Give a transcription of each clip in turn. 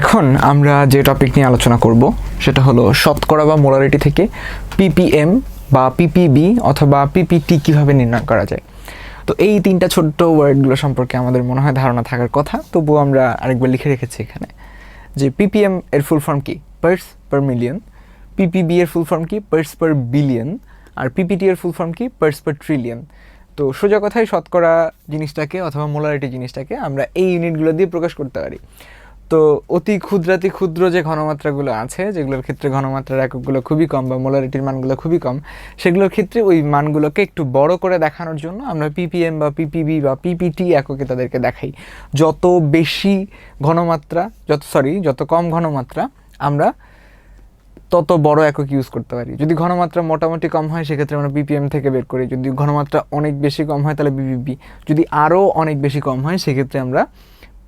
এখন আমরা যে টপিক নিয়ে আলোচনা করব, সেটা হলো শতকরা বা মোলারিটি থেকে পিপিএম বা পিপিবি অথবা পিপিটি কীভাবে নির্ণয় করা যায়। তো এই তিনটা ছোট্ট ওয়ার্ডগুলো সম্পর্কে আমাদের মনে হয় ধারণা থাকার কথা, তবুও আমরা আরেকবার লিখে রেখেছি এখানে যে পিপিএম এর ফুল ফর্ম কি? পার্স পার মিলিয়ন পিপিবি এর ফুল ফর্ম কি? পার্স পার বিলিয়ন আর পিপিটি এর ফুল ফর্ম কি? পার্স পার ট্রিলিয়ন তো সোজা কথায় শতকরা জিনিসটাকে অথবা মোলারিটি জিনিসটাকে আমরা এই ইউনিটগুলো দিয়ে প্রকাশ করতে পারি। তো অতি ক্ষুদ্রাতি ক্ষুদ্র যে ঘনমাত্রাগুলো আছে, যেগুলোর ক্ষেত্রে ঘনমাত্রার এককগুলো খুবই কম বা মোলারিটির মানগুলো খুবই কম, সেগুলোর ক্ষেত্রে ওই মানগুলোকে একটু বড় করে দেখানোর জন্য আমরা পিপিএম বা পিপিবি বা পিপিটি এককে তাদেরকে দেখাই। যত বেশি ঘনমাত্রা, যত সরি যত কম ঘনমাত্রা আমরা তত বড় একক ইউজ করতে পারি। যদি ঘনমাত্রা মোটামুটি কম হয়, সেক্ষেত্রে আমরা বিপিএম থেকে বের করি। যদি ঘনমাত্রা অনেক বেশি কম হয়, তাহলে বিপিবি যদি আরও অনেক বেশি কম হয়, সেক্ষেত্রে আমরা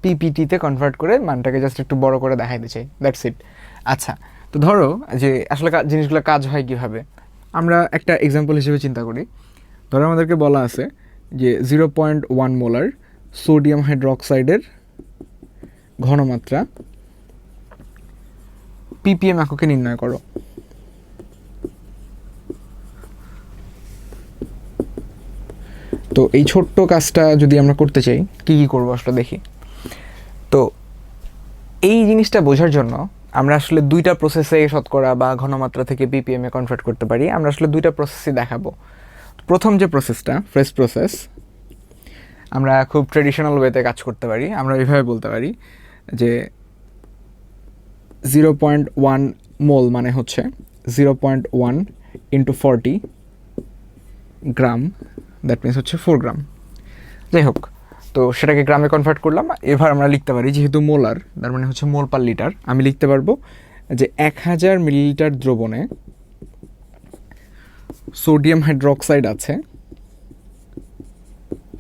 পিপিটিতে কনভার্ট করে মানটাকে জাস্ট একটু বড় করে দেখাইতে চাই দ্যাটস ইট আচ্ছা তো ধরো যে আসলে জিনিসগুলো কাজ হয় কীভাবে? আমরা একটা এক্সাম্পল হিসেবে চিন্তা করি। ধরো আমাদেরকে বলা আছে যে zero point one molar sodium হাইড্রোক্সাইডের ঘনমাত্রা পিপিএম এককে নির্ণয় করো। তো এই ছোট্ট কাজটা যদি আমরা করতে চাই, কি কি করব আসলে দেখি। জিনিসটা বোঝার জন্য আমরা আসলে দুইটা প্রসেসে শতকরা বা ঘনমাত্রা থেকে বিপিএম কনভার্ট করতে পারি। আমরা আসলে দুইটা প্রসেসই দেখাবো। প্রথম যে প্রসেসটা ফ্রেশ প্রসেস আমরা খুব ট্রেডিশনাল ওয়েতে কাজ করতে পারি। আমরা এইভাবে বলতে পারি যে জিরো পয়েন্ট ওয়ান মোল মানে হচ্ছে zero point one into forty gram that means হচ্ছে ফোর গ্রাম যাই হোক তো সেটাকে গ্রামে কনভার্ট করলাম। এবার আমরা লিখতে পারি, যেহেতু মোলার, তার মানে হচ্ছে মোল পার লিটার, আমি লিখতে পারব যে এক হাজার মিলিলিটার দ্রবণে সোডিয়াম হাইড্রোক্সাইড আছে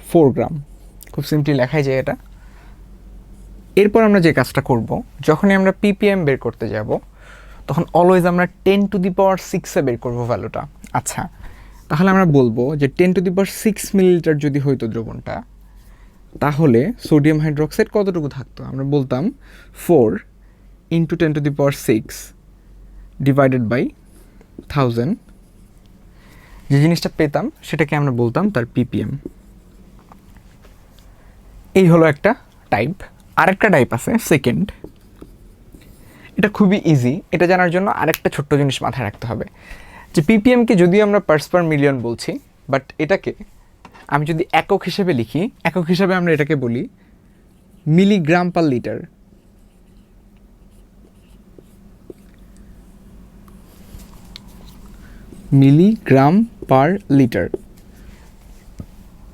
ফোর গ্রাম। খুব সিম্পলি লেখাই যায় এটা। এরপর আমরা যে কাজটা করব, যখনই আমরা পিপিএম বের করতে যাব, তখন অলওয়েজ আমরা টেন টু দি পাওয়ার সিক্সে বের করব ভ্যালুটা আচ্ছা তাহলে আমরা বলব যে ten to the power six millilitre যদি হইতো দ্রবণটা তাহলে সোডিয়াম হাইড্রোক্সাইড কতটুকু থাকতো? আমরা বলতাম four into ten to the power six divided by thousand যে জিনিসটা পেতাম সেটাকে আমরা বলতাম তার পিপিএম এই হলো একটা টাইপ আরেকটা টাইপ আছে সেকেন্ড এটা খুবই ইজি এটা জানার জন্য আরেকটা ছোট্ট জিনিস মাথায় রাখতে হবে। যে পিপিএমকে যদিও আমরা পার্স পার মিলিয়ন বলছি বাট এটাকে আমি যদি একক হিসেবে লিখি, একক হিসেবে আমরা এটাকে বলি milligram per litre. Milligram per litre.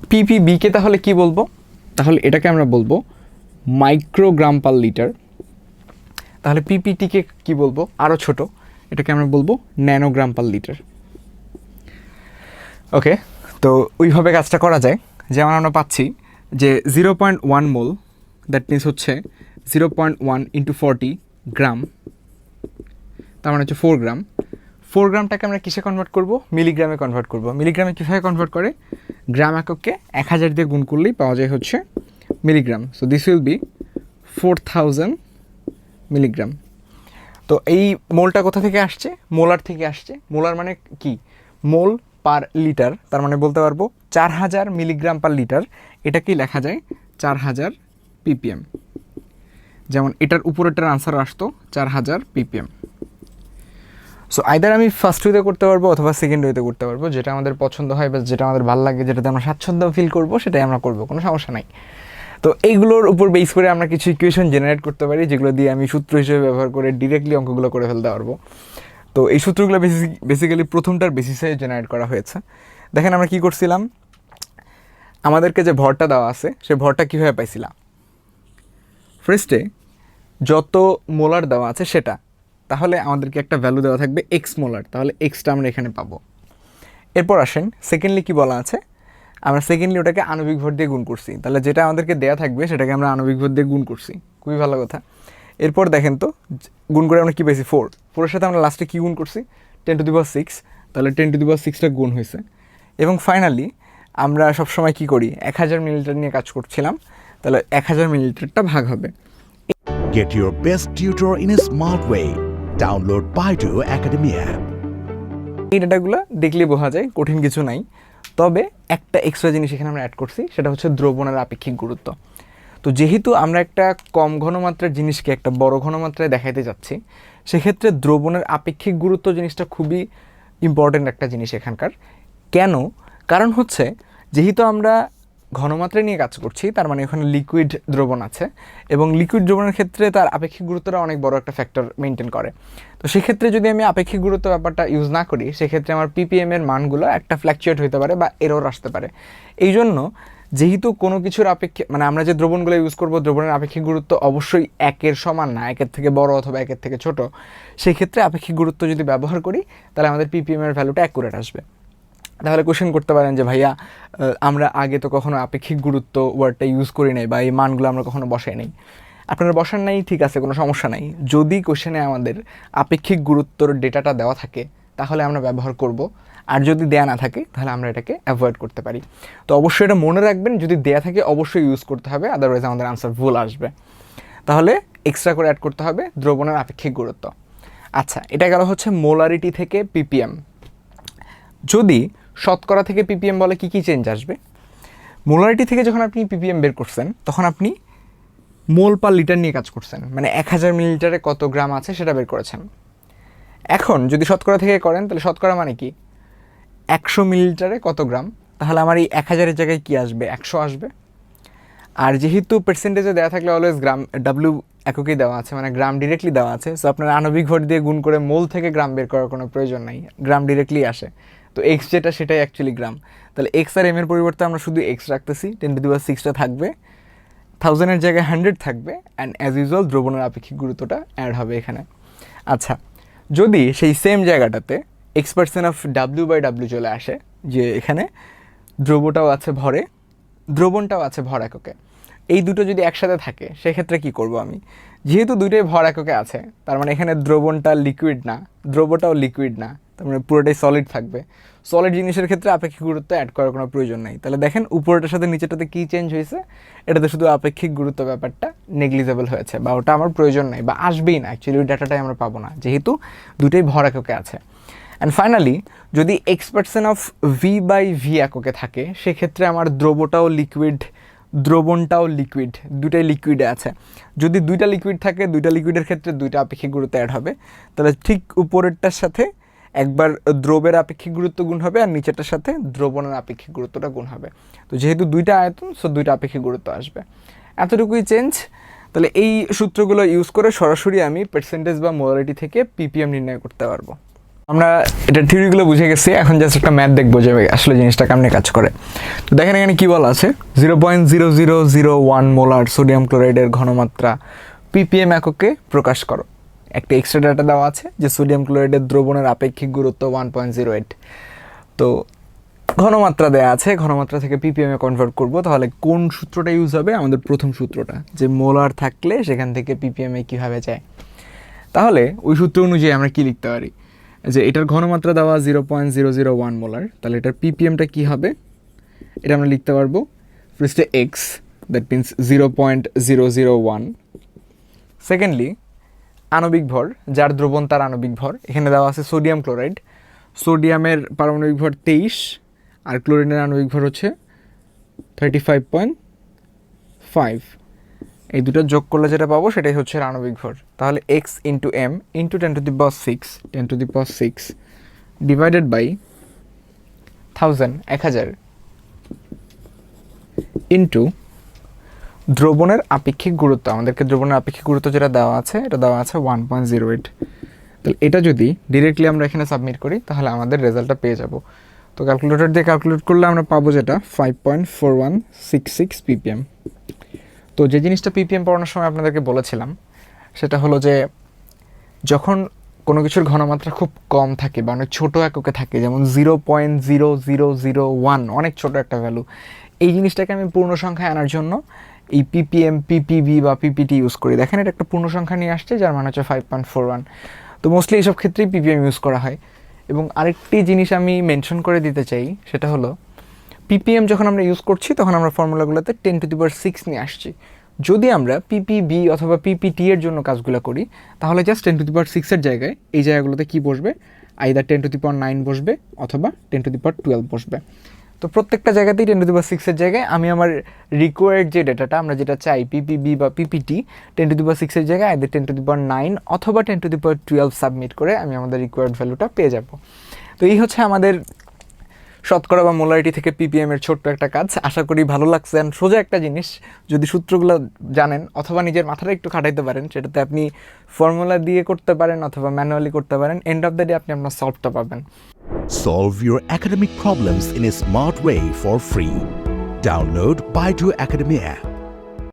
পিপিবিকে তাহলে কি বলব? তাহলে এটাকে আমরা বলব মাইক্রোগ্রাম পার লিটার। তাহলে পিপিটিকে কি বলব? আরও ছোট। এটাকে আমরা বলব ন্যানোগ্রাম পার লিটার। ওকে তো ওইভাবে কাজটা করা যায় যেমন আমরা পাচ্ছি যে zero point one mole that means হচ্ছে zero point one into forty gram, তার মানে হচ্ছে ফোর গ্রাম। ফোর গ্রামটাকে আমরা কিসে কনভার্ট করব? মিলিগ্রামে কনভার্ট করব। মিলিগ্রামে কীভাবে কনভার্ট করে? গ্রাম এককে এক হাজার দিয়ে গুণ করলেই পাওয়া যায় হচ্ছে milligram so this will be four thousand milligram তো এই মোলটা কোথা থেকে আসছে? মোলার থেকে আসছে। মোলার মানে কি? মোল পার লিটার, তার মানে বলতে পারব চার হাজার মিলিগ্রাম পার লিটার। এটাকেই লেখা যায়? চার হাজার পিপিএম। যেমন এটার উপরেটার আনসার আসতো চার হাজার পিপিএম। সো আইদার আমি ফার্স্ট ওয়েতে করতে পারব অথবা সেকেন্ড ওয়েতে করতে পারব, যেটা আমাদের পছন্দ হয় বা যেটা আমাদের ভালো লাগে, যেটাতে আমরা স্বাচ্ছন্দ্য ফিল করব, সেটাই আমরা করব, কোনো সমস্যা নাই। তো এইগুলোর উপর বেস করে আমরা কিছু ইকুয়েশন জেনারেট করতে পারি, যেগুলো দিয়ে আমি সূত্র হিসেবে ব্যবহার করে ডিরেক্টলি অঙ্কগুলো করে ফেলতে পারব। তো এই সূত্রগুলো বেসিক্যালি প্রথমটার বেসিসে জেনারেট করা হয়েছে। দেখেন আমরা কি করছিলাম? আমাদেরকে যে ভরটা দেওয়া আছে, সে ভরটা কীভাবে পাইছিলাম? ফার্স্টে যত মোলার দেওয়া আছে সেটা, তাহলে আমাদেরকে একটা ভ্যালু দেওয়া থাকবে এক্স মোলার তাহলে এক্সটা আমরা এখানে পাবো। এরপর আসেন সেকেন্ডলি কি বলা আছে? আমরা সেকেন্ডলি ওটাকে আণবিক ভর দিয়ে গুণ করছি, তাহলে যেটা আমাদেরকে দেয়া থাকবে সেটাকে আমরা আণবিক ভর দিয়ে গুণ করছি। খুবই ভালো কথা। এরপর দেখেন তো গুণ করে আমরা কী পেয়েছি ফোর ফোরের সাথে আমরা লাস্টে কী গুণ করছি? Ten to the power six তাহলে টেন টু দি পাওয়ার সিক্সটা গুণ হয়েছে। এবং ফাইনালি আমরা সবসময় কী করি? এক হাজার মিলিলিটার নিয়ে কাজ করছিলাম তাহলে এক হাজার মিলিলিটারটা ভাগ হবে। Get your best tutor in a smart way. Download Baidu Academy app. এই ডাটাগুলো দেখলে বোঝা যায় কঠিন কিছু নাই। তবে একটা এক্সট্রা জিনিস এখানে আমরা অ্যাড করছি সেটা হচ্ছে দ্রবণের আপেক্ষিক গুরুত্ব। তো যেহেতু আমরা একটা কম ঘনমাত্রার জিনিসকে একটা বড় ঘনমাত্রায় দেখাইতে যাচ্ছি, সেক্ষেত্রে দ্রবণের আপেক্ষিক গুরুত্ব জিনিসটা খুবই ইম্পর্ট্যান্ট একটা জিনিস এখানকার। কেন? কারণ হচ্ছে, যেহেতু আমরা ঘনমাত্রায় নিয়ে কাজ করছি, তার মানে ওখানে লিকুইড দ্রবণ আছে, এবং লিকুইড দ্রবণের ক্ষেত্রে তার আপেক্ষিক গুরুত্বটা অনেক বড় একটা ফ্যাক্টর মেনটেন করে। তো সেক্ষেত্রে যদি আমি আপেক্ষিক গুরুত্ব ব্যাপারটা ইউজ না করি, সেক্ষেত্রে আমার পিপিএম এর মানগুলো একটা ফ্ল্যাকচুয়েট হতে পারে বা এরর আসতে পারে। এই জন্য যেহেতু কোনো কিছুর আপেক্ষিক মানে আমরা যে দ্রবণগুলো ইউজ করব, দ্রবণের আপেক্ষিক গুরুত্ব অবশ্যই একের সমান না, একের থেকে বড় অথবা একের থেকে ছোট। সেই ক্ষেত্রে আপেক্ষিক গুরুত্ব যদি ব্যবহার করি, তাহলে আমাদের পিপিএম এর ভ্যালুটা অ্যাকুরেট আসবে। তাহলে কোশ্চেন করতে পারেন যে, ভাইয়া আমরা আগে তো কখনো আপেক্ষিক গুরুত্ব ওয়ার্ডটা ইউজ করি নাই বা এই মানগুলো আমরা কখনো বসাই নাই। আপনারা বসান নাই, ঠিক আছে, কোনো সমস্যা নাই। যদি কোশ্চেনে আমাদের আপেক্ষিক গুরুত্বর ডেটাটা দেওয়া থাকে, তাহলে আমরা ব্যবহার করব। আর যদি দেয়া না থাকে, তাহলে আমরা এটাকে অ্যাভয়েড করতে পারি। তো অবশ্যই এটা মনে রাখবেন, যদি দেয়া থাকে অবশ্যই ইউজ করতে হবে আদারওয়াইজ আমাদের আনসার ভুল আসবে। তাহলে এক্সট্রা করে অ্যাড করতে হবে, দ্রবণের আপেক্ষিক গুরুত্ব। আচ্ছা এটা গেল হচ্ছে মোলারিটি থেকে পিপিএম যদি শতকরা থেকে পিপিএম বলে কি কি চেঞ্জ আসবে? মোলারিটি থেকে যখন আপনি পিপিএম বের করছেন, তখন আপনি মোল পার লিটার নিয়ে কাজ করছেন মানে এক হাজার মিলিলিটারে কত গ্রাম আছে সেটা বের করেছেন। এখন যদি শতকরা থেকে করেন, তাহলে শতকরা মানে কি? একশো মিলিলিটারে কত গ্রাম? তাহলে আমার এই এক হাজারের জায়গায় কী আসবে? একশো আসবে। আর যেহেতু পার্সেন্টেজে দেওয়া থাকলে অলওয়েজ গ্রাম ডাব্লিউ এককই দেওয়া আছে মানে গ্রাম ডিরেক্টলি দেওয়া আছে। সো আপনার আণবিক ভর দিয়ে গুণ করে মোল থেকে গ্রাম বের করার কোনো প্রয়োজন নাই। গ্রাম ডিরেক্টলি আসে। তো এক্স যেটা, সেটাই অ্যাকচুয়ালি গ্রাম। তাহলে এক্স আর এম এর পরিবর্তে আমরা শুধু এক্স রাখতেছি। টেন টু দিওয়ার সিক্সটা থাকবে। থাউজেন্ডের জায়গায় হান্ড্রেড থাকবে। অ্যান্ড অ্যাজ ইউজুয়াল দ্রবণের আপেক্ষিক গুরুত্বটা অ্যাড হবে এখানে। আচ্ছা যদি সেই সেম জায়গাটাতে X percent of W by W চলে আসে, যে এখানে দ্রব্যটাও আছে ভরে, দ্রবণটাও আছে ভর এককে। এই দুটো যদি একসাথে থাকে, সেক্ষেত্রে কি করব আমি? যেহেতু দুটোই ভর এককে আছে, তার মানে এখানে দ্রবণটা লিকুইড না দ্রব্যটাও লিকুইড না, তার মানে পুরোটাই সলিড থাকবে। সলিড জিনিসের ক্ষেত্রে আপেক্ষিক গুরুত্ব অ্যাড করার কোনো প্রয়োজন নেই। তাহলে দেখেন উপরটার সাথে নিচেটাতে কী চেঞ্জ হয়েছে? এটাতে শুধু আপেক্ষিক গুরুত্ব ব্যাপারটা নেগলিজেবল হয়েছে, বা ওটা আমার প্রয়োজন নেই, বা আসবেই না অ্যাকচুয়ালি ওই ডাটাটাই আমরা পাবো না, যেহেতু দুটোই ভর এককে আছে। অ্যান্ড ফাইনালি যদি X percent of V by V এককে থাকে, সেক্ষেত্রে আমার দ্রবটাও লিকুইড দ্রবণটাও লিকুইড দুটাই লিকুইডে আছে। যদি দুইটা লিকুইড থাকে, দুইটা লিকুইডের ক্ষেত্রে দুইটা আপেক্ষিক গুরুত্ব অ্যাড হবে। তাহলে ঠিক উপরেরটার সাথে একবার দ্রবের আপেক্ষিক গুরুত্ব গুণ হবে, আর নিচেরটার সাথে দ্রবণের আপেক্ষিক গুরুত্বটা গুণ হবে। তো যেহেতু দুইটা আয়তন সো দুইটা আপেক্ষিক গুরুত্ব আসবে। এতটুকুই চেঞ্জ তাহলে এই সূত্রগুলো ইউজ করে সরাসরি আমি পার্সেন্টেজ বা মোলারিটি থেকে পিপিএম নির্ণয় করতে পারব। আমরা এটা থিওরিগুলো বুঝে গেছি, এখন জাস্ট একটা ম্যাথ দেখব যে আসলে জিনিসটা কেমনে কাজ করে। তো দেখেন এখানে কী বলা আছে? Zero point zero zero zero one molar sodium ক্লোরাইডের ঘনমাত্রা পিপিএম এককে প্রকাশ করো। একটা এক্সট্রা ডাটা দেওয়া আছে যে সোডিয়াম ক্লোরাইডের দ্রবণের আপেক্ষিক গুরুত্ব ওয়ান পয়েন্ট জিরো এইট তো ঘনমাত্রা দেওয়া আছে, ঘনমাত্রা থেকে পিপিএমে কনভার্ট করব, তাহলে কোন সূত্রটা ইউজ হবে? আমাদের প্রথম সূত্রটা, যে মোলার থাকলে সেখান থেকে পিপিএমে কীভাবে যায়। তাহলে ওই সূত্র অনুযায়ী আমরা কী লিখতে পারি? যে এটার ঘনমাত্রা দেওয়া zero point zero zero one molar তাহলে এটার পিপিএমটা কী হবে? এটা আমরা লিখতে পারব ফার্স্টে X that means zero point zero zero one secondly আণবিক ভর, যার দ্রবণ তার আণবিক ভর, এখানে দেওয়া আছে সোডিয়াম ক্লোরাইড সোডিয়ামের পারমাণবিক ভর তেইশ, আর ক্লোরিনের আণবিক ভর হচ্ছে থার্টি ফাইভ পয়েন্ট ফাইভ এই দুটো যোগ করলে যেটা পাবো সেটাই হচ্ছে আণবিক ভর। তাহলে X into M into ten to the power six ten to the power six divided by thousand এক হাজার ইন্টু দ্রবণের আপেক্ষিক গুরুত্ব। আমাদেরকে দ্রবণের আপেক্ষিক গুরুত্ব যেটা দেওয়া আছে, এটা দেওয়া আছে ওয়ান পয়েন্ট জিরো এইট তাহলে এটা যদি ডিরেক্টলি আমরা এখানে সাবমিট করি, তাহলে আমাদের রেজাল্টটা পেয়ে যাব। তো ক্যালকুলেটর দিয়ে ক্যালকুলেট করলে আমরা পাবো যেটা five point four one six six PPM তো যে জিনিসটা পিপিএম পড়ানোর সময় আপনাদেরকে বলেছিলাম, সেটা হলো যে যখন কোনো কিছুর ঘনমাত্রা খুব কম থাকে বা অনেক ছোটো এককে থাকে, যেমন zero point zero zero zero one অনেক ছোটো একটা ভ্যালু এই জিনিসটাকে আমি পূর্ণ সংখ্যায় আনার জন্য এই পিপিএম পিপিবি বা পিপিটি ইউজ করি। দেখেন এটা একটা পূর্ণ সংখ্যা নিয়ে আসছে, যার মানে হচ্ছে ফাইভ পয়েন্ট ফোর ওয়ান তো মোস্টলি এইসব ক্ষেত্রেই পিপিএম ইউজ করা হয়। এবং আরেকটি জিনিস আমি মেনশন করে দিতে চাই, সেটা হলো পিপিএম যখন আমরা ইউজ করছি, তখন আমরা ফর্মুলাগুলোতে ten to the power six নিয়ে আসছি। যদি আমরা পিপিবি অথবা পিপিটি এর জন্য কাজগুলো করি, তাহলে just ten to the power সিক্সের জায়গায় এই জায়গাগুলোতে কি বসবে? Either ten to the power nine বসবে অথবা ten to the power twelve বসবে। তো প্রত্যেকটা জায়গাতেই টেন টু দি পাওয়ার সিক্সের জায়গায় আমি আমার রিকোয়ার্ড যে ডেটাটা আমরা যেটা চাই পিপিবি বা PPT ten to the power সিক্সের জায়গায় either ten to the power nine অথবা ten to the power twelve submit করে আমি আমাদের রিকোয়ার্ড ভ্যালুটা পেয়ে যাব। তো এই হচ্ছে আমাদের শতকরা বা মোলারিটি থেকে পিপিএম এর ছোট্ট একটা কাজ। আশা করি ভালো লাগছে। অ্যান্ড সোজা একটা জিনিস, যদি সূত্রগুলো জানেন, অথবা নিজের মাথাটা একটু খাটাইতে পারেন, সেটাতে আপনি ফর্মুলা দিয়ে করতে পারেন অথবা ম্যানুয়ালি করতে পারেন এন্ড অফ দ্য ডে আপনি আপনার সলভটা পাবেন। Solve your your problems in a smart way for free download by two Academy app.